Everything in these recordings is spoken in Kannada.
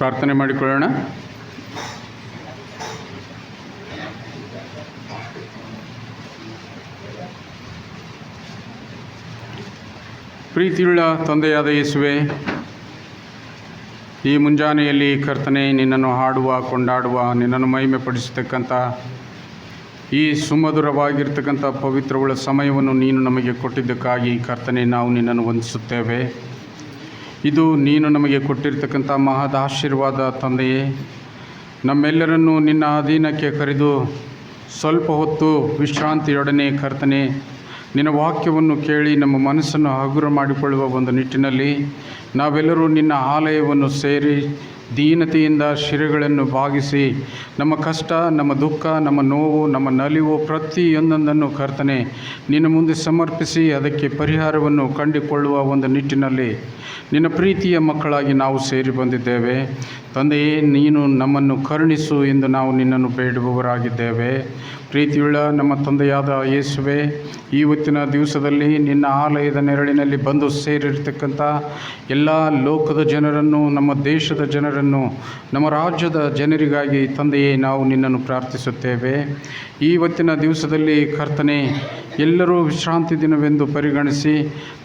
ಪ್ರಾರ್ಥನೆ ಮಾಡಿಕೊಳ್ಳೋಣ. ಪ್ರೀತಿಯುಳ್ಳ ತಂದೆಯಾದ ಯೇಸುವೆ, ಈ ಮುಂಜಾನೆಯಲ್ಲಿ ಕರ್ತನೆ ನಿನ್ನನ್ನು ಹಾಡುವ, ಕೊಂಡಾಡುವ, ನಿನ್ನನ್ನು ಮಹಿಮೆ ಪಡಿಸತಕ್ಕಂಥ ಈ ಸುಮಧುರವಾಗಿರ್ತಕ್ಕಂಥ ಪವಿತ್ರವುಳ್ಳ ಸಮಯವನ್ನು ನೀನು ನಮಗೆ ಕೊಟ್ಟಿದ್ದಕ್ಕಾಗಿ ಕರ್ತನೆ ನಾವು ನಿನ್ನನ್ನು ವಂದಿಸುತ್ತೇವೆ. ಇದು ನೀನು ನಮಗೆ ಕೊಟ್ಟಿರ್ತಕ್ಕಂಥ ಮಹದ ಆಶೀರ್ವಾದ ತಂದೆಯೇ. ನಮ್ಮೆಲ್ಲರನ್ನು ನಿನ್ನ ಅಧೀನಕ್ಕೆ ಕರೆದು ಸ್ವಲ್ಪ ಹೊತ್ತು ವಿಶ್ರಾಂತಿಯೊಡನೆ ಕರ್ತನೆ, ನಿನ್ನ ವಾಕ್ಯವನ್ನು ಕೇಳಿ ನಮ್ಮ ಮನಸ್ಸನ್ನು ಹಗುರ ಮಾಡಿಕೊಳ್ಳುವ ಒಂದು ನಿಟ್ಟಿನಲ್ಲಿ ನಾವೆಲ್ಲರೂ ನಿನ್ನ ಆಲಯವನ್ನು ಸೇರಿ ದೀನತೆಯಿಂದ ಶಿರೆಗಳನ್ನು ಬಾಗಿಸಿ, ನಮ್ಮ ಕಷ್ಟ, ನಮ್ಮ ದುಃಖ, ನಮ್ಮ ನೋವು, ನಮ್ಮ ನಲಿವು ಪ್ರತಿಯೊಂದೊಂದನ್ನು ಕರ್ತನೆ, ನಿನ್ನ ಮುಂದೆ ಸಮರ್ಪಿಸಿ ಅದಕ್ಕೆ ಪರಿಹಾರವನ್ನು ಕಂಡುಕೊಳ್ಳುವ ಒಂದು ನಿಟ್ಟಿನಲ್ಲಿ ನಿನ್ನ ಪ್ರೀತಿಯ ಮಕ್ಕಳಾಗಿ ನಾವು ಸೇರಿ ಬಂದಿದ್ದೇವೆ. ತಂದೆಯೇ, ನೀನು ನಮ್ಮನ್ನು ಕರುಣಿಸು ಎಂದು ನಾವು ನಿನ್ನನ್ನು ಬೇಡುವವರಾಗಿದ್ದೇವೆ ಪ್ರೀತಿಯುಳ್ಳ ನಮ್ಮ ತಂದೆಯಾದ ಯೇಸುವೆ ಇವತ್ತಿನ ದಿವಸದಲ್ಲಿ ನಿನ್ನ ಆಲಯದ ನೆರಳಿನಲ್ಲಿ ಬಂದು ಸೇರಿರ್ತಕ್ಕಂಥ ಎಲ್ಲ ಲೋಕದ ಜನರನ್ನು, ನಮ್ಮ ದೇಶದ ಜನರನ್ನು ನಮ್ಮ ರಾಜ್ಯದ ಜನರಿಗಾಗಿ ತಂದೆಯೇ ನಾವು ನಿನ್ನನ್ನು ಪ್ರಾರ್ಥಿಸುತ್ತೇವೆ. ಇವತ್ತಿನ ದಿವಸದಲ್ಲಿ ಕರ್ತನೆ, ಎಲ್ಲರೂ ವಿಶ್ರಾಂತಿ ದಿನವೆಂದು ಪರಿಗಣಿಸಿ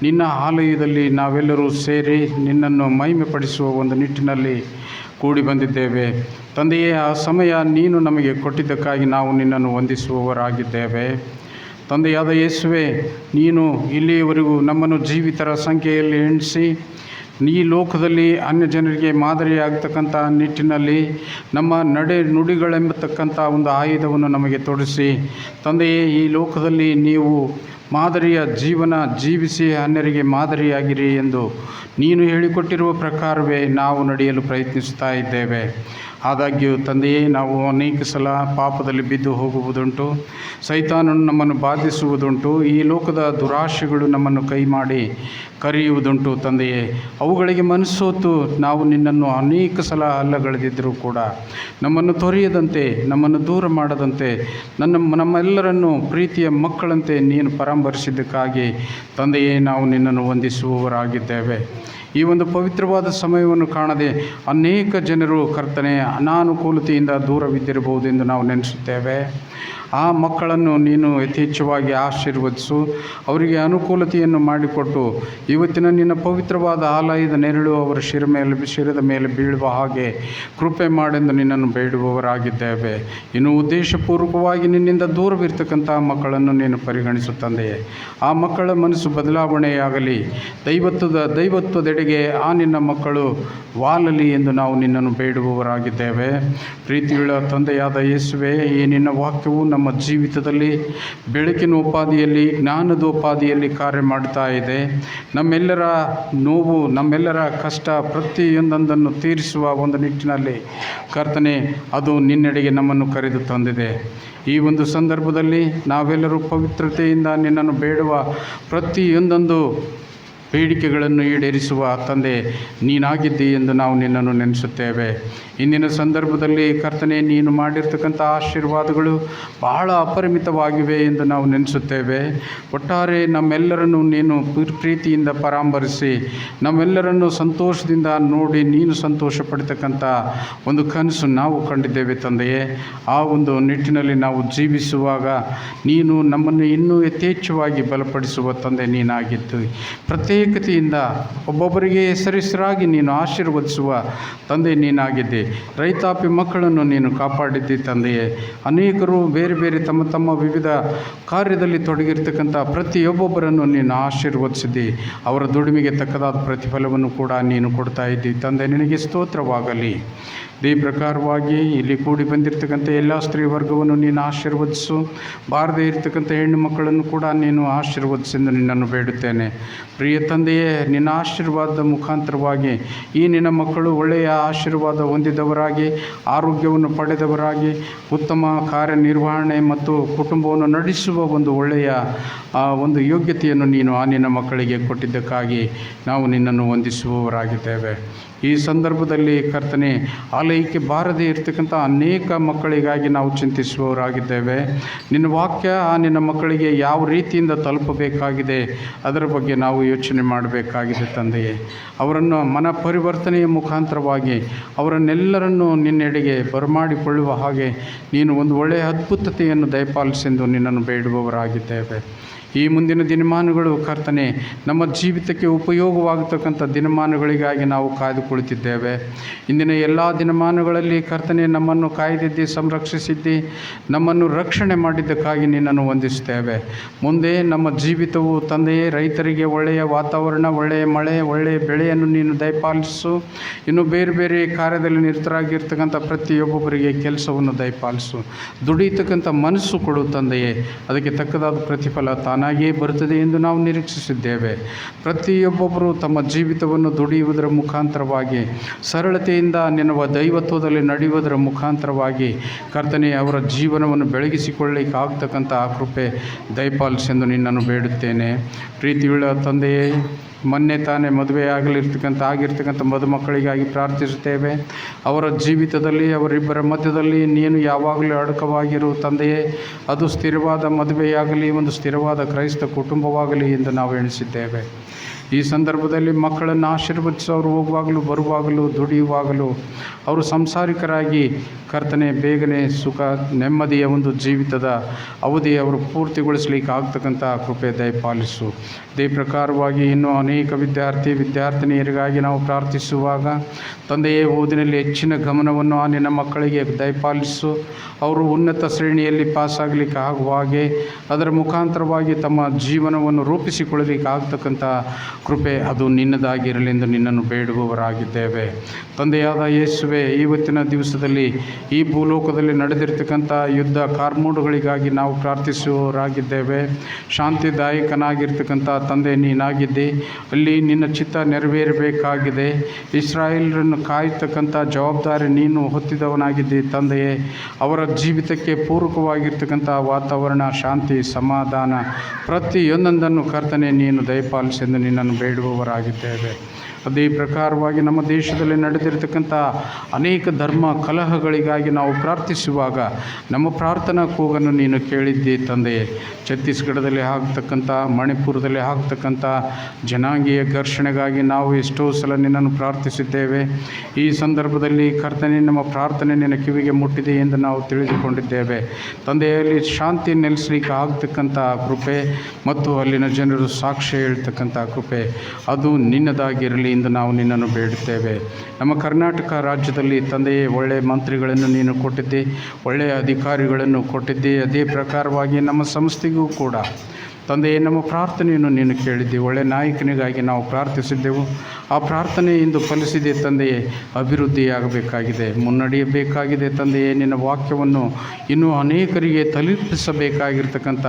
ನಿನ್ನ ಆಲಯದಲ್ಲಿ ನಾವೆಲ್ಲರೂ ಸೇರಿ ನಿನ್ನನ್ನು ಮಹಿಮೆಪಡಿಸುವ ಒಂದು ನಿಟ್ಟಿನಲ್ಲಿ ಕೂಡಿ ಬಂದಿದ್ದೇವೆ. ತಂದೆಯೇ, ಆ ಸಮಯ ನೀನು ನಮಗೆ ಕೊಟ್ಟಿದ್ದಕ್ಕಾಗಿ ನಾವು ನಿನ್ನನ್ನು ವಂದಿಸುವವರಾಗಿದ್ದೇವೆ. ತಂದೆಯಾದ ಯೇಸುವೆ, ನೀನು ಇಲ್ಲಿಯವರೆಗೂ ನಮ್ಮನ್ನು ಜೀವಿತರ ಸಂಖ್ಯೆಯಲ್ಲಿ ಎಣಿಸಿ ಈ ಲೋಕದಲ್ಲಿ ಅನ್ಯ ಜನರಿಗೆ ಮಾದರಿಯಾಗತಕ್ಕಂಥ ನಿಟ್ಟಿನಲ್ಲಿ ನಮ್ಮ ನಡೆ ನುಡಿಗಳೆಂಬತಕ್ಕಂಥ ಒಂದು ಆಯುಧವನ್ನು ನಮಗೆ ತೊಡಿಸಿ ತಂದೆಯೇ, ಈ ಲೋಕದಲ್ಲಿ ನೀವು ಮಾದರಿಯ ಜೀವನ ಜೀವಿಸಿ ಅನ್ಯರಿಗೆ ಮಾದರಿಯಾಗಿರಿ ಎಂದು ನೀನು ಹೇಳಿಕೊಟ್ಟಿರುವ ಪ್ರಕಾರವೇ ನಾವು ನಡೆಯಲು ಪ್ರಯತ್ನಿಸ್ತಾ ಇದ್ದೇವೆ. ಆದಾಗ್ಯೂ ತಂದೆಯೇ, ನಾವು ಅನೇಕ ಸಲ ಪಾಪದಲ್ಲಿ ಬಿದ್ದು ಹೋಗುವುದುಂಟು. ಸೈತಾನನು ನಮ್ಮನ್ನು ಬಾಧಿಸುವುದುಂಟು. ಈ ಲೋಕದ ದುರಾಶೆಗಳು ನಮ್ಮನ್ನು ಕೈ ಮಾಡಿ ಕರೆಯುವುದುಂಟು ತಂದೆಯೇ. ಅವುಗಳಿಗೆ ಮನಸ್ಸೋತು ನಾವು ನಿನ್ನನ್ನು ಅನೇಕ ಸಲ ಅಲ್ಲಗಳೆದಿದ್ದರೂ ಕೂಡ ನಮ್ಮನ್ನು ತೊರೆಯದಂತೆ, ನಮ್ಮನ್ನು ದೂರ ಮಾಡದಂತೆ, ನನ್ನ, ನಮ್ಮೆಲ್ಲರನ್ನು ಪ್ರೀತಿಯ ಮಕ್ಕಳಂತೆ ನೀನು ಪರಾಮರಿಸಿದ್ದಕ್ಕಾಗಿ ತಂದೆಯೇ, ನಾವು ನಿನ್ನನ್ನು ವಂದಿಸುವವರಾಗಿದ್ದೇವೆ. ಈ ಒಂದು ಪವಿತ್ರವಾದ ಸಮಯವನ್ನು ಕಾಣದೆ ಅನೇಕ ಜನರು ಕರ್ತನೆ ಅನಾನುಕೂಲತೆಯಿಂದ ದೂರವಿದ್ದಿರಬಹುದು ಎಂದು ನಾವು ನೆನೆಸುತ್ತೇವೆ. ಆ ಮಕ್ಕಳನ್ನು ನೀನು ಯಥೇಚ್ಛವಾಗಿ ಆಶೀರ್ವದಿಸು. ಅವರಿಗೆ ಅನುಕೂಲತೆಯನ್ನು ಮಾಡಿಕೊಟ್ಟು ಇವತ್ತಿನ ನಿನ್ನ ಪವಿತ್ರವಾದ ಆಲಯದ ನೆರಳು ಅವರ ಶಿರ ಮೇಲೆ, ಶಿರದ ಮೇಲೆ ಬೀಳುವ ಹಾಗೆ ಕೃಪೆ ಮಾಡೆಂದು ನಿನ್ನನ್ನು ಬೇಡುವವರಾಗಿದ್ದೇವೆ. ಇನ್ನು ಉದ್ದೇಶಪೂರ್ವಕವಾಗಿ ನಿನ್ನಿಂದ ದೂರವಿರ್ತಕ್ಕಂಥ ಮಕ್ಕಳನ್ನು ನೀನು ಪರಿಗಣಿಸು ತಂದೆಯೇ. ಆ ಮಕ್ಕಳ ಮನಸ್ಸು ಬದಲಾವಣೆಯಾಗಲಿ. ದೈವತ್ವದ, ದೈವತ್ವದೆಡೆಗೆ ಆ ನಿನ್ನ ಮಕ್ಕಳು ವಾಲಲಿ ಎಂದು ನಾವು ನಿನ್ನನ್ನು ಬೇಡುವವರಾಗಿದ್ದೇವೆ. ಪ್ರೀತಿಯುಳ್ಳ ತಂದೆಯಾದ ಯೇಸುವೆ, ಈ ನಿನ್ನ ವಾಕ್ಯವು ನಮ್ಮ ಜೀವಿತದಲ್ಲಿ ಬೆಳಕಿನ ಉಪಾದಿಯಲ್ಲಿ, ಜ್ಞಾನದ ಉಪಾದಿಯಲ್ಲಿ ಕಾರ್ಯ ಮಾಡ್ತಾ ಇದೆ. ನಮ್ಮೆಲ್ಲರ ನೋವು, ನಮ್ಮೆಲ್ಲರ ಕಷ್ಟ ಪ್ರತಿಯೊಂದೊಂದನ್ನು ತೀರಿಸುವ ಒಂದು ನಿಟ್ಟಿನಲ್ಲಿ ಕರ್ತನೆ, ಅದು ನಿನ್ನೆಡೆಗೆ ನಮ್ಮನ್ನು ಕರೆದು ತಂದಿದೆ. ಈ ಒಂದು ಸಂದರ್ಭದಲ್ಲಿ ನಾವೆಲ್ಲರೂ ಪವಿತ್ರತೆಯಿಂದ ನಿನ್ನನ್ನು ಬೇಡುವ ಪ್ರತಿಯೊಂದೊಂದು ಬೇಡಿಕೆಗಳನ್ನು ಈಡೇರಿಸುವ ತಂದೆ ನೀನಾಗಿದ್ದಿ ಎಂದು ನಾವು ನಿನ್ನನ್ನು ನೆನೆಸುತ್ತೇವೆ. ಇಂದಿನ ಸಂದರ್ಭದಲ್ಲಿ ಕರ್ತನೆ, ನೀನು ಮಾಡಿರ್ತಕ್ಕಂಥ ಆಶೀರ್ವಾದಗಳು ಬಹಳ ಅಪರಿಮಿತವಾಗಿವೆ ಎಂದು ನಾವು ನೆನೆಸುತ್ತೇವೆ. ಒಟ್ಟಾರೆ ನಮ್ಮೆಲ್ಲರನ್ನು ನೀನು ಪ್ರೀತಿಯಿಂದ ಪರಾಮರಿಸಿ ನಮ್ಮೆಲ್ಲರನ್ನು ಸಂತೋಷದಿಂದ ನೋಡಿ ನೀನು ಸಂತೋಷ ಪಡ್ತಕ್ಕಂಥ ಒಂದು ಕನಸು ನಾವು ಕಂಡಿದ್ದೇವೆ ತಂದೆಯೇ. ಆ ಒಂದು ನಿಟ್ಟಿನಲ್ಲಿ ನಾವು ಜೀವಿಸುವಾಗ ನೀನು ನಮ್ಮನ್ನು ಇನ್ನೂ ಯಥೇಚ್ಛವಾಗಿ ಬಲಪಡಿಸುವ ತಂದೆ ನೀನಾಗಿದ್ದು ಪ್ರತ್ಯೇಕತೆಯಿಂದ ಒಬ್ಬೊಬ್ಬರಿಗೆ ಹೆಸರಿಸರಾಗಿ ನೀನು ಆಶೀರ್ವದಿಸುವ ತಂದೆ ನೀನಾಗಿದ್ದೆ. ರೈತಾಪಿ ಮಕ್ಕಳನ್ನು ನೀನು ಕಾಪಾಡಿದ್ದಿ ತಂದೆಯೇ. ಅನೇಕರು ಬೇರೆ ಬೇರೆ ತಮ್ಮ ತಮ್ಮ ವಿವಿಧ ಕಾರ್ಯದಲ್ಲಿ ತೊಡಗಿರ್ತಕ್ಕಂಥ ಪ್ರತಿಯೊಬ್ಬೊಬ್ಬರನ್ನು ನೀನು ಆಶೀರ್ವದಿಸಿದ್ದಿ. ಅವರ ದುಡಿಮೆಗೆ ತಕ್ಕದಾದ ಪ್ರತಿಫಲವನ್ನು ಕೂಡ ನೀನು ಕೊಡ್ತಾ ಇದ್ದಿ. ತಂದೆ, ನಿನಗೆ ಸ್ತೋತ್ರವಾಗಲಿ. ಈ ಪ್ರಕಾರವಾಗಿ ಇಲ್ಲಿ ಕೂಡಿ ಬಂದಿರತಕ್ಕಂಥ ಎಲ್ಲ ಸ್ತ್ರೀ ವರ್ಗವನ್ನು ನೀನು ಆಶೀರ್ವದಿಸು. ಬಾರದೇ ಇರತಕ್ಕಂಥ ಹೆಣ್ಣು ಮಕ್ಕಳನ್ನು ಕೂಡ ನೀನು ಆಶೀರ್ವದಿಸೆಂದು ನಿನ್ನನ್ನು ಬೇಡುತ್ತೇನೆ. ಪ್ರಿಯ ತಂದೆಯೇ, ನಿನ್ನ ಆಶೀರ್ವಾದದ ಮುಖಾಂತರವಾಗಿ ಈ ನಿನ್ನ ಮಕ್ಕಳು ಒಳ್ಳೆಯ ಆಶೀರ್ವಾದ ಹೊಂದಿದವರಾಗಿ, ಆರೋಗ್ಯವನ್ನು ಪಡೆದವರಾಗಿ, ಉತ್ತಮ ಕಾರ್ಯನಿರ್ವಹಣೆ ಮತ್ತು ಕುಟುಂಬವನ್ನು ನಡೆಸುವ ಒಂದು ಒಳ್ಳೆಯ ಒಂದು ಯೋಗ್ಯತೆಯನ್ನು ನೀನು ಆ ನಿನ್ನ ಮಕ್ಕಳಿಗೆ ಕೊಟ್ಟಿದ್ದಕ್ಕಾಗಿ ನಾವು ನಿನ್ನನ್ನು ವಂದಿಸುವವರಾಗಿದ್ದೇವೆ. ಈ ಸಂದರ್ಭದಲ್ಲಿ ಕರ್ತನೆ ಆಲಯಕ್ಕೆ ಬಾರದೇ ಇರತಕ್ಕಂಥ ಅನೇಕ ಮಕ್ಕಳಿಗಾಗಿ ನಾವು ಚಿಂತಿಸುವವರಾಗಿದ್ದೇವೆ. ನಿನ್ನ ವಾಕ್ಯ ನಿನ್ನ ಮಕ್ಕಳಿಗೆ ಯಾವ ರೀತಿಯಿಂದ ತಲುಪಬೇಕಾಗಿದೆ, ಅದರ ಬಗ್ಗೆ ನಾವು ಯೋಚನೆ ಮಾಡಬೇಕಾಗಿದೆ ತಂದೆಯೇ. ಅವರನ್ನು ಮನ ಪರಿವರ್ತನೆಯ ಮುಖಾಂತರವಾಗಿ ಅವರನ್ನೆಲ್ಲರನ್ನೂ ನಿನ್ನೆಡೆಗೆ ಬರಮಾಡಿಕೊಳ್ಳುವ ಹಾಗೆ ನೀನು ಒಂದು ಒಳ್ಳೆಯ ಅದ್ಭುತತೆಯನ್ನು ದಯಪಾಲಿಸೆಂದು ನಿನ್ನನ್ನು ಬೇಡುವವರಾಗಿದ್ದೇವೆ. ಈ ಮುಂದಿನ ದಿನಮಾನಗಳು ಕರ್ತನೆ, ನಮ್ಮ ಜೀವಿತಕ್ಕೆ ಉಪಯೋಗವಾಗತಕ್ಕಂಥ ದಿನಮಾನಗಳಿಗಾಗಿ ನಾವು ಕಾಯ್ದು ಇಂದಿನ ಎಲ್ಲ ದಿನಮಾನಗಳಲ್ಲಿ ಕರ್ತನೆ, ನಮ್ಮನ್ನು ಕಾಯ್ದಿದ್ದಿ, ಸಂರಕ್ಷಿಸಿದ್ದಿ, ನಮ್ಮನ್ನು ರಕ್ಷಣೆ ಮಾಡಿದ್ದಕ್ಕಾಗಿ ನಿನ್ನನ್ನು ವಂದಿಸುತ್ತೇವೆ. ಮುಂದೆ ನಮ್ಮ ಜೀವಿತವು ತಂದೆಯೇ, ರೈತರಿಗೆ ಒಳ್ಳೆಯ ವಾತಾವರಣ, ಒಳ್ಳೆಯ ಮಳೆ, ಒಳ್ಳೆಯ ಬೆಳೆಯನ್ನು ನೀನು ದಯಪಾಲಿಸು. ಇನ್ನು ಬೇರೆ ಬೇರೆ ಕಾರ್ಯದಲ್ಲಿ ನಿರತರಾಗಿರ್ತಕ್ಕಂಥ ಪ್ರತಿಯೊಬ್ಬೊಬ್ಬರಿಗೆ ಕೆಲಸವನ್ನು ದಯಪಾಲಿಸು. ದುಡಿಯತಕ್ಕಂಥ ಮನಸ್ಸು ಕೊಡು ತಂದೆಯೇ. ಅದಕ್ಕೆ ತಕ್ಕದಾದ ಪ್ರತಿಫಲ ತಾನಾಗಿಯೇ ಬರುತ್ತದೆ ಎಂದು ನಾವು ನಿರೀಕ್ಷಿಸಿದ್ದೇವೆ. ಪ್ರತಿಯೊಬ್ಬೊಬ್ಬರು ತಮ್ಮ ಜೀವಿತವನ್ನು ದುಡಿಯುವುದರ ಮುಖಾಂತರವಾಗಿ, ಸರಳತೆಯಿಂದ ನೆನವ ದೈವತ್ವದಲ್ಲಿ ನಡೆಯುವುದರ ಮುಖಾಂತರವಾಗಿ ಕರ್ತನೆ ಅವರ ಜೀವನವನ್ನು ಬೆಳಗಿಸಿಕೊಳ್ಳಿಕ್ಕೆ ಆಗ್ತಕ್ಕಂಥ ಆ ಕೃಪೆ ದಯಪಾಲಿಸೆಂದು ನಿನ್ನನ್ನು ಬೇಡುತ್ತೇನೆ. ಪ್ರೀತಿಯುಳ್ಳ ತಂದೆಯೇ ಮೊನ್ನೆ ತಾನೇ ಮದುವೆಯಾಗಲಿರ್ತಕ್ಕಂಥ ಆಗಿರ್ತಕ್ಕಂಥ ಮದುಮಕ್ಕಳಿಗಾಗಿ ಪ್ರಾರ್ಥಿಸುತ್ತೇವೆ. ಅವರ ಜೀವಿತದಲ್ಲಿ, ಅವರಿಬ್ಬರ ಮಧ್ಯದಲ್ಲಿ ನೀನು ಯಾವಾಗಲೂ ಅಡಕವಾಗಿರು ತಂದೆಯೇ. ಅದು ಸ್ಥಿರವಾದ ಮದುವೆಯಾಗಲಿ, ಒಂದು ಸ್ಥಿರವಾದ ಕ್ರೈಸ್ತ ಕುಟುಂಬವಾಗಲಿ ಎಂದು ನಾವು ಎಣಿಸಿದ್ದೇವೆ. ಈ ಸಂದರ್ಭದಲ್ಲಿ ಮಕ್ಕಳನ್ನು ಆಶೀರ್ವದಿಸಿ ಹೋಗುವಾಗಲೂ ಬರುವಾಗಲೂ ದುಡಿಯುವಾಗಲೂ ಅವರು ಸಂಸಾರಿಕರಾಗಿ ಕರ್ತನೆ, ಬೇಗನೆ ಸುಖ, ನೆಮ್ಮದಿಯ ಒಂದು ಜೀವಿತದ ಅವಧಿ ಅವರು ಪೂರ್ತಿಗೊಳಿಸಲಿಕ್ಕೆ ಆಗ್ತಕ್ಕಂಥ ಕೃಪೆ ದಯಪಾಲಿಸು. ಇದೇ ಪ್ರಕಾರವಾಗಿ ಇನ್ನೂ ಅನೇಕ ವಿದ್ಯಾರ್ಥಿ, ವಿದ್ಯಾರ್ಥಿನಿಯರಿಗಾಗಿ ನಾವು ಪ್ರಾರ್ಥಿಸುವಾಗ ತಂದೆಯೇ, ಓದಿನಲ್ಲಿ ಹೆಚ್ಚಿನ ಗಮನವನ್ನು ಆ ನಿನ್ನ ಮಕ್ಕಳಿಗೆ ದಯಪಾಲಿಸು. ಅವರು ಉನ್ನತ ಶ್ರೇಣಿಯಲ್ಲಿ ಪಾಸಾಗಲಿಕ್ಕೆ ಆಗುವ ಹಾಗೆ ಅದರ ಮುಖಾಂತರವಾಗಿ ತಮ್ಮ ಜೀವನವನ್ನು ರೂಪಿಸಿಕೊಳ್ಳಲಿಕ್ಕೆ ಆಗ್ತಕ್ಕಂಥ ಕೃಪೆ ಅದು ನಿನ್ನದಾಗಿರಲೆಂದು ನಿನ್ನನ್ನು ಬೇಡುವವರಾಗಿದ್ದೇವೆ. ತಂದೆಯಾದ ಯೇಸುವೆ ಇವತ್ತಿನ ದಿವಸದಲ್ಲಿ ಈ ಭೂಲೋಕದಲ್ಲಿ ನಡೆದಿರ್ತಕ್ಕಂಥ ಯುದ್ಧ ಕಾರ್ಮೋಡುಗಳಿಗಾಗಿ ನಾವು ಪ್ರಾರ್ಥಿಸುವವರಾಗಿದ್ದೇವೆ. ಶಾಂತಿದಾಯಕನಾಗಿರ್ತಕ್ಕಂಥ ತಂದೆ ನೀನಾಗಿದ್ದಿ, ಅಲ್ಲಿ ನಿನ್ನ ಚಿತ್ತ ನೆರವೇರಬೇಕಾಗಿದೆ. ಇಸ್ರಾಯೇಲರನ್ನು ಕಾಯ್ತಕ್ಕಂಥ ಜವಾಬ್ದಾರಿ ನೀನು ಹೊತ್ತಿದವನಾಗಿದ್ದಿ ತಂದೆಯೇ. ಅವರ ಜೀವಿತಕ್ಕೆ ಪೂರಕವಾಗಿರ್ತಕ್ಕಂಥ ವಾತಾವರಣ, ಶಾಂತಿ, ಸಮಾಧಾನ ಪ್ರತಿಯೊಂದೊಂದನ್ನು ಕರ್ತನೆ ನೀನು ದಯಪಾಲಿಸೆಂದು ನಿನ್ನನ್ನು ಬೇಡುವವರಾಗಿದ್ದೇವೆ. ಅದೇ ಪ್ರಕಾರವಾಗಿ ನಮ್ಮ ದೇಶದಲ್ಲಿ ನಡೆದಿರ್ತಕ್ಕಂಥ ಅನೇಕ ಧರ್ಮ ಕಲಹಗಳಿಗಾಗಿ ನಾವು ಪ್ರಾರ್ಥಿಸುವಾಗ ನಮ್ಮ ಪ್ರಾರ್ಥನಾ ಕೂಗನ್ನು ನೀನು ಕೇಳಿದ್ದಿ ತಂದೆ. ಛತ್ತೀಸ್ಗಢದಲ್ಲಿ ಆಗ್ತಕ್ಕಂಥ, ಮಣಿಪುರದಲ್ಲಿ ಆಗ್ತಕ್ಕಂಥ ಜನಾಂಗೀಯ ಘರ್ಷಣೆಗಾಗಿ ನಾವು ಎಷ್ಟೋ ಸಲ ನಿನ್ನನ್ನು ಪ್ರಾರ್ಥಿಸಿದ್ದೇವೆ. ಈ ಸಂದರ್ಭದಲ್ಲಿ ಕರ್ತನೆ ನಮ್ಮ ಪ್ರಾರ್ಥನೆ ನಿನ್ನ ಕಿವಿಗೆ ಮುಟ್ಟಿದೆ ಎಂದು ನಾವು ತಿಳಿದುಕೊಂಡಿದ್ದೇವೆ. ತಂದೆಯಲ್ಲಿ ಶಾಂತಿ ನೆಲೆಸಲಿಕ್ಕೆ ಆಗ್ತಕ್ಕಂಥ ಕೃಪೆ ಮತ್ತು ಅಲ್ಲಿನ ಜನರು ಸಾಕ್ಷ್ಯ ಹೇಳ್ತಕ್ಕಂಥ ಕೃಪೆ. ಅದು ನಿನ್ನದಾಗಿರಲಿ ಎಂದು ನಾವು ನಿನ್ನನ್ನು ಬೇಡುತ್ತೇವೆ ನಮ್ಮ ಕರ್ನಾಟಕ ರಾಜ್ಯದಲ್ಲಿ ತಂದೆಯೇ, ಒಳ್ಳೆಯ ಮಂತ್ರಿಗಳನ್ನು ನೀನು ಕೊಟ್ಟಿದ್ದೆ, ಒಳ್ಳೆಯ ಅಧಿಕಾರಿಗಳನ್ನು ಕೊಟ್ಟಿದ್ದೆ. ಅದೇ ಪ್ರಕಾರವಾಗಿ ನಮ್ಮ ಸಂಸ್ಥೆಗೂ ಕೂಡ ತಂದೆಯೇ, ನಮ್ಮ ಪ್ರಾರ್ಥನೆಯನ್ನು ನೀನು ಕೇಳಿದ್ದೆ. ಒಳ್ಳೆಯ ನಾಯಕನಿಗಾಗಿ ನಾವು ಪ್ರಾರ್ಥಿಸಿದ್ದೆವು. ಆ ಪ್ರಾರ್ಥನೆ ಇಂದು ಫಲಿಸಿದೆ ತಂದೆಯೇ. ಅಭಿವೃದ್ಧಿಯಾಗಬೇಕಾಗಿದೆ. ಮುನ್ನಡೆಯಬೇಕಾಗಿದೆ ತಂದೆಯೇ. ನಿನ್ನ ವಾಕ್ಯವನ್ನು ಇನ್ನೂ ಅನೇಕರಿಗೆ ತಲುಪಿಸಬೇಕಾಗಿರ್ತಕ್ಕಂಥ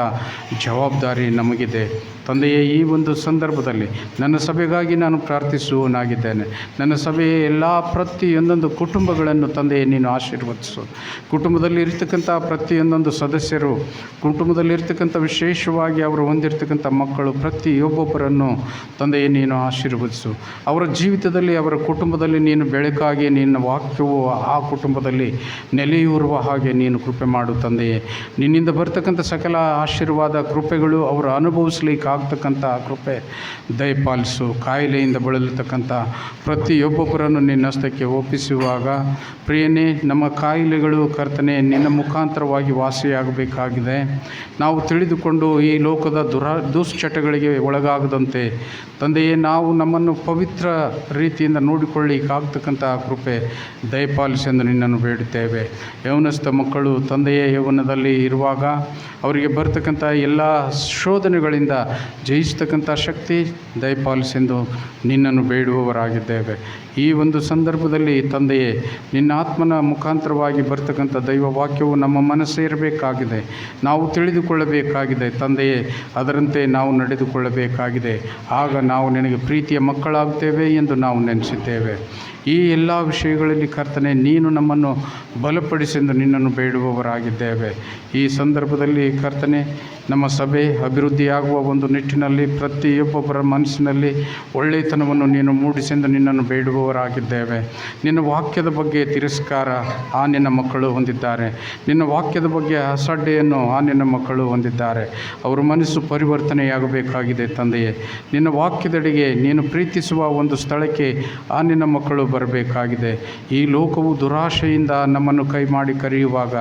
ಜವಾಬ್ದಾರಿ ನಮಗಿದೆ. ತಂದೆಯೇ, ಈ ಒಂದು ಸಂದರ್ಭದಲ್ಲಿ ನನ್ನ ಸಭೆಗಾಗಿ ನಾನು ಪ್ರಾರ್ಥಿಸುವನಾಗಿದ್ದೇನೆ ನನ್ನ ಸಭೆಯ ಎಲ್ಲ ಪ್ರತಿಯೊಂದೊಂದು ಕುಟುಂಬಗಳನ್ನು ತಂದೆಯೇ, ನೀನು ಆಶೀರ್ವದಿಸು. ಕುಟುಂಬದಲ್ಲಿ ಇರ್ತಕ್ಕಂಥ ಪ್ರತಿಯೊಂದೊಂದು ಸದಸ್ಯರು, ಕುಟುಂಬದಲ್ಲಿರ್ತಕ್ಕಂಥ ವಿಶೇಷವಾಗಿ ಅವರು ಹೊಂದಿರತಕ್ಕಂಥ ಮಕ್ಕಳು ಪ್ರತಿಯೊಬ್ಬೊಬ್ಬರನ್ನು ತಂದೆಯೇ ನೀನು ಆಶೀರ್ವದಿಸು. ಅವರ ಜೀವಿತದಲ್ಲಿ, ಅವರ ಕುಟುಂಬದಲ್ಲಿ ನೀನು ಬೆಳಕಾಗಿ ನಿನ್ನ ವಾಕ್ಯವು ಆ ಕುಟುಂಬದಲ್ಲಿ ನೆಲೆಯೂರುವ ಹಾಗೆ ನೀನು ಕೃಪೆ ಮಾಡು ತಂದೆಯೇ. ನಿನ್ನಿಂದ ಬರ್ತಕ್ಕಂಥ ಸಕಲ ಆಶೀರ್ವಾದ, ಕೃಪೆಗಳು ಅವರು ಅನುಭವಿಸ್ಲಿಕ್ಕಾಗ್ತಕ್ಕಂಥ ಕೃಪೆ ದಯಪಾಲಿಸು. ಕಾಯಿಲೆಯಿಂದ ಬಳಲತಕ್ಕಂಥ ಪ್ರತಿಯೊಬ್ಬೊಬ್ಬರನ್ನು ನಿನ್ನ ಹಸ್ತಕ್ಕೆ ಒಪ್ಪಿಸುವಾಗ ಪ್ರಿಯನೇ, ನಮ್ಮ ಕಾಯಿಲೆಗಳು ಕರ್ತನೆ ನಿನ್ನ ಮುಖಾಂತರವಾಗಿ ವಾಸಿಯಾಗಬೇಕಾಗಿದೆ. ನಾವು ತಿಳಿದುಕೊಂಡು ಈ ಲೋಕದ ದುರ, ದುಶ್ಚಟಗಳಿಗೆ ಒಳಗಾಗದಂತೆ, ತಂದೆಯೇ ನಾವು ನಮ್ಮನ್ನು ಪವಿತ್ರ ರೀತಿಯಿಂದ ನೋಡಿಕೊಳ್ಳಿಕ್ಕಾಗ್ತಕ್ಕಂಥ ಕೃಪೆ ದಯಪಾಲಿಸೆಂದು ನಿನ್ನನ್ನು ಬೇಡುತ್ತೇವೆ. ಯೌನಸ್ಥ ಮಕ್ಕಳು, ತಂದೆಯೇ ಯೌವನದಲ್ಲಿ ಇರುವಾಗ ಅವರಿಗೆ ಬರ್ತಕ್ಕಂಥ ಎಲ್ಲ ಶೋಧನೆಗಳಿಂದ ಜಯಿಸ್ತಕ್ಕಂಥ ಶಕ್ತಿ ದಯಪಾಲಿಸೆಂದು ನಿನ್ನನ್ನು ಬೇಡುವವರಾಗಿದ್ದೇವೆ. ಈ ಒಂದು ಸಂದರ್ಭದಲ್ಲಿ ತಂದೆಯೇ, ನಿನ್ನ ಆತ್ಮನ ಮುಖಾಂತರವಾಗಿ ಬರ್ತಕ್ಕಂಥ ದೈವ ವಾಕ್ಯವು ನಮ್ಮ ಮನಸ್ಸೇರಬೇಕಾಗಿದೆ ನಾವು ತಿಳಿದುಕೊಳ್ಳಬೇಕಾಗಿದೆ ತಂದೆಯೇ, ಅದರಂತೆ ನಾವು ನಡೆದುಕೊಳ್ಳಬೇಕಾಗಿದೆ. ಆಗ ನಾವು ನಿನಗೆ ಪ್ರೀತಿಯ ಮಕ್ಕಳಾಗ್ತೇವೆ ಎಂದು ನಾವು ನೆನೆಸಿದ್ದೇವೆ. ಈ ಎಲ್ಲ ವಿಷಯಗಳಲ್ಲಿ ಕರ್ತನೆ, ನೀನು ನಮ್ಮನ್ನು ಬಲಪಡಿಸೆಂದು ನಿನ್ನನ್ನು ಬೇಡುವವರಾಗಿದ್ದೇವೆ. ಈ ಸಂದರ್ಭದಲ್ಲಿ ಕರ್ತನೆ, ನಮ್ಮ ಸಭೆ ಅಭಿವೃದ್ಧಿಯಾಗುವ ಒಂದು ನಿಟ್ಟಿನಲ್ಲಿ, ಪ್ರತಿಯೊಬ್ಬೊಬ್ಬರ ಮನಸ್ಸಿನಲ್ಲಿ ಒಳ್ಳೆಯತನವನ್ನು ನೀನು ಮೂಡಿಸೆಂದು ನಿನ್ನನ್ನು ಬೇಡುವವರಾಗಿದ್ದೇವೆ ನಿನ್ನ ವಾಕ್ಯದ ಬಗ್ಗೆ ತಿರಸ್ಕಾರ ಆ ನಿನ್ನ ಮಕ್ಕಳು ಹೊಂದಿದ್ದಾರೆ. ನಿನ್ನ ವಾಕ್ಯದ ಬಗ್ಗೆ ಅಸಡ್ಡೆಯನ್ನು ಆ ನಿನ್ನ ಮಕ್ಕಳು ಹೊಂದಿದ್ದಾರೆ. ಅವರ ಮನಸ್ಸು ಪರಿವರ್ತನೆಯಾಗಬೇಕಾಗಿದೆ ತಂದೆಯೇ. ನಿನ್ನ ವಾಕ್ಯದೆಡೆಗೆ ನೀನು ಪ್ರೀತಿಸುವ ಒಂದು ಸ್ಥಳಕ್ಕೆ ಆ ನಿನ್ನ ಮಕ್ಕಳು ಬರಬೇಕಾಗಿದೆ. ಈ ಲೋಕವು ದುರಾಶೆಯಿಂದ ನಮ್ಮನ್ನು ಕೈ ಮಾಡಿ ಕರೆಯುವಾಗ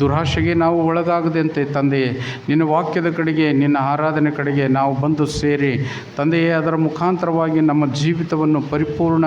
ದುರಾಶೆಗೆ ನಾವು ಒಳಗಾಗದಂತೆ ತಂದೆಯೇ, ನಿನ್ನ ವಾಕ್ಯದ ಕಡೆಗೆ, ನಿನ್ನ ಆರಾಧನೆ ಕಡೆಗೆ ನಾವು ಬಂದು ಸೇರಿ ತಂದೆಯೇ, ಅದರ ಮುಖಾಂತರವಾಗಿ ನಮ್ಮ ಜೀವಿತವನ್ನು ಪರಿಪೂರ್ಣ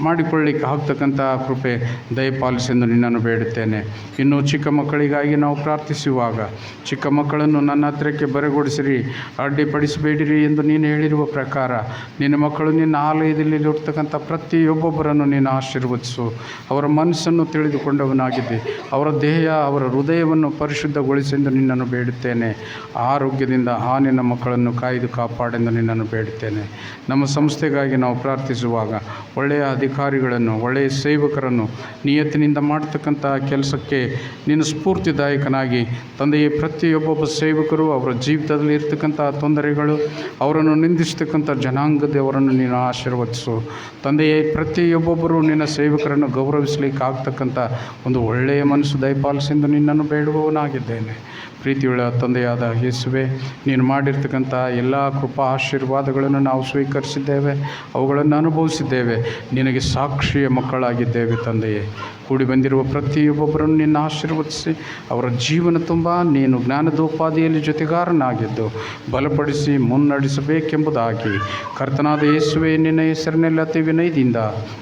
ಮಾಡಿಕೊಳ್ಳಿಕ್ಕೆ ಆಗ್ತಕ್ಕಂಥ ಕೃಪೆ ದಯಪಾಲಿಸೆಂದು ನಿನ್ನನ್ನು ಬೇಡುತ್ತೇನೆ. ಇನ್ನು ಚಿಕ್ಕ ಮಕ್ಕಳಿಗಾಗಿ ನಾವು ಪ್ರಾರ್ಥಿಸುವಾಗ, ಚಿಕ್ಕ ಮಕ್ಕಳನ್ನು ನನ್ನ ಹತ್ರಕ್ಕೆ ಬರೆಗೊಡಿಸಿರಿ, ಅಡ್ಡಿಪಡಿಸಬೇಡಿರಿ ಎಂದು ನೀನು ಹೇಳಿರುವ ಪ್ರಕಾರ, ನಿನ್ನ ಮಕ್ಕಳು ನಿನ್ನ ಆಲಯದಲ್ಲಿ ಇರ್ತಕ್ಕಂಥ ಪ್ರತಿಯೊಬ್ಬೊಬ್ಬರನ್ನು ನೀನು ಆಶೀರ್ವದಿಸು. ಅವರ ಮನಸ್ಸನ್ನು ತಿಳಿದುಕೊಂಡವನಾಗಿದ್ದೆ, ಅವರ ದೇಹ, ಅವರ ಹೃದಯವನ್ನು ಪರಿಶುದ್ಧಗೊಳಿಸೆಂದು ನಿನ್ನನ್ನು ಬೇಡುತ್ತೇನೆ. ಆರೋಗ್ಯದಿಂದ ಆ ನಿನ್ನ ಮಕ್ಕಳನ್ನು ಕಾಯ್ದು ಕಾಪಾಡೆಂದು ನಿನ್ನನ್ನು ಬೇಡುತ್ತೇನೆ. ನಮ್ಮ ಸಂಸ್ಥೆಗಾಗಿ ನಾವು ಪ್ರಾರ್ಥಿಸುವಾಗ ಒಳ್ಳೆಯ ಅಧಿಕಾರಿಗಳನ್ನು, ಒಳ್ಳೆಯ ಸೇವಕರನ್ನು ನಿಯತ್ತಿನಿಂದ ಮಾಡ್ತಕ್ಕಂಥ ಕೆಲಸಕ್ಕೆ ನೀನು ಸ್ಫೂರ್ತಿದಾಯಕನಾಗಿ, ತಂದೆಯೇ ಪ್ರತಿಯೊಬ್ಬೊಬ್ಬ ಸೇವಕರು ಅವರ ಜೀವಿತದಲ್ಲಿ ಇರ್ತಕ್ಕಂಥ ತೊಂದರೆಗಳು, ಅವರನ್ನು ನಿಂದಿಸ್ತಕ್ಕಂಥ ಜನಾಂಗದವರನ್ನು ನೀನು ಆಶೀರ್ವದಿಸು. ತಂದೆಯೇ ಪ್ರತಿಯೊಬ್ಬೊಬ್ಬರು ನಿನ್ನ ಸೇವಕರನ್ನು ಗೌರವಿಸಲಿಕ್ಕೆ ಆಗ್ತಕ್ಕಂಥ ಒಂದು ಒಳ್ಳೆಯ ಮನಸ್ಸು ದಯಪಾಲಿಸಿಂದು ನಿನ್ನನ್ನು ಬೇಡುವವನಾಗಿದ್ದೇನೆ. ಪ್ರೀತಿಯುಳ್ಳ ತಂದೆಯಾದ ಯೇಸುವೆ, ನೀನು ಮಾಡಿರ್ತಕ್ಕಂಥ ಎಲ್ಲ ಕೃಪಾ ಆಶೀರ್ವಾದಗಳನ್ನು ನಾವು ಸ್ವೀಕರಿಸಿದ್ದೇವೆ, ಅವುಗಳನ್ನು ಅನುಭವಿಸಿದ್ದೇವೆ. ನಿನಗೆ ಸಾಕ್ಷಿಯ ಮಕ್ಕಳಾಗಿದ್ದೇವೆ ತಂದೆಯೇ. ಕೂಡಿ ಬಂದಿರುವ ಪ್ರತಿಯೊಬ್ಬೊಬ್ಬರನ್ನು ನಿನ್ನ ಆಶೀರ್ವದಿಸಿ, ಅವರ ಜೀವನ ತುಂಬ ನೀನು ಜ್ಞಾನದೋಪಾದಿಯಲ್ಲಿ ಜೊತೆಗಾರನಾಗಿದ್ದು, ಬಲಪಡಿಸಿ ಮುನ್ನಡೆಸಬೇಕೆಂಬುದಾಗಿ. ಕರ್ತನಾದ ಯೇಸುವೆ, ನಿನ್ನ ಹೆಸರಿನಲ್ಲಿ ಅತಿ ವಿನಯದಿಂದ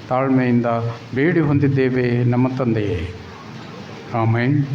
ತಾಳ್ಮೆಯಿಂದ ಬೇಡಿ ಹೊಂದಿದ್ದೇವೆ ನಮ್ಮ ತಂದೆಯೇ. ಆಮೇನ್.